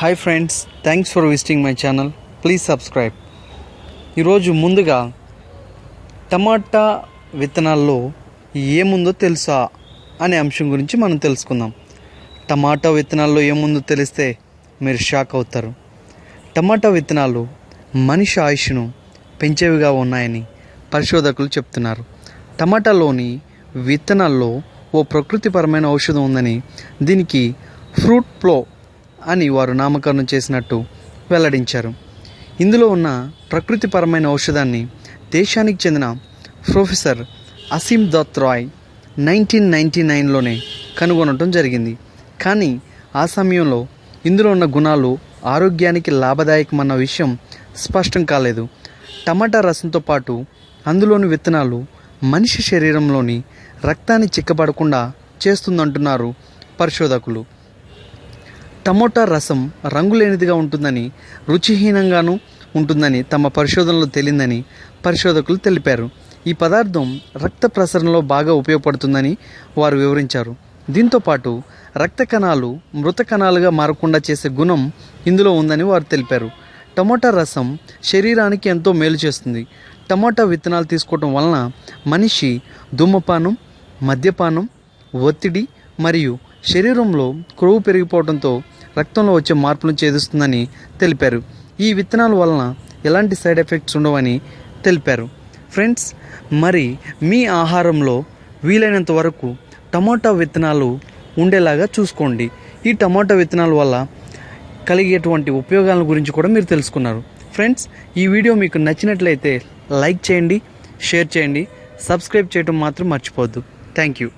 Hi friends thanks for visiting my channel please subscribe ఈరోజు ముందుగా టమాటా విత్తనాల్లో ఏముందో తెలుసా అనే అంశం గురించి మనం తెలుసుకుందాం. టమాటా విత్తనాల్లో ఏముందో తెలిస్తే మీరు షాక్ అవుతారు. టమాటా విత్తనాలు మనిషి ఆయుష్ను పెంచేవిగా ఉన్నాయని పరిశోధకులు చెప్తున్నారు. టమాటాలోని విత్తనాల్లో ఓ ప్రకృతిపరమైన ఔషధం ఉందని దీనికి ఫ్రూట్ ప్లో అని వారు నామకరణం చేసినట్టు వెల్లడించారు. ఇందులో ఉన్న ప్రకృతిపరమైన ఔషధాన్ని దేశానికి చెందిన professor Asim Dutt Roy nineteen ninety నైన్లోనే కనుగొనటం జరిగింది. కానీ ఆ సమయంలో ఇందులో ఉన్న గుణాలు ఆరోగ్యానికి లాభదాయకమన్న విషయం స్పష్టం కాలేదు. టమాటా రసంతో పాటు అందులోని విత్తనాలు మనిషి శరీరంలోని రక్తాన్ని చిక్కబడకుండా చేస్తుందంటున్నారు పరిశోధకులు. టమోటా రసం రంగులేనిదిగా ఉంటుందని రుచిహీనంగాను ఉంటుందని తమ పరిశోధనలో తేలిందని పరిశోధకులు తెలిపారు. ఈ పదార్థం రక్త ప్రసరణలో బాగా ఉపయోగపడుతుందని వారు వివరించారు. దీంతో పాటు రక్త కణాలు మృత కణాలుగా మారకుండా చేసే గుణం ఇందులో ఉందని వారు తెలిపారు. టమోటా రసం శరీరానికి ఎంతో మేలు చేస్తుంది. టమోటా విత్తనాలు తీసుకోవటం వలన మనిషి ధూమపానం మద్యపానం ఒత్తిడి మరియు శరీరంలో క్రొవ్వు పెరిగిపోవడంతో రక్తంలో వచ్చే మార్పులను ఛేదిస్తుందని తెలిపారు. ఈ విత్తనాల వలన ఎలాంటి సైడ్ ఎఫెక్ట్స్ ఉండవని తెలిపారు. ఫ్రెండ్స్ మరి మీ ఆహారంలో వీలైనంత వరకు టమాటా విత్తనాలు ఉండేలాగా చూసుకోండి. ఈ టమాటా విత్తనాల వల్ల కలిగేటువంటి ఉపయోగాల గురించి కూడా మీరు తెలుసుకున్నారు. ఫ్రెండ్స్ ఈ వీడియో మీకు నచ్చినట్లయితే లైక్ చేయండి షేర్ చేయండి సబ్స్క్రైబ్ చేయడం మాత్రం మర్చిపోవద్దు. Thank you.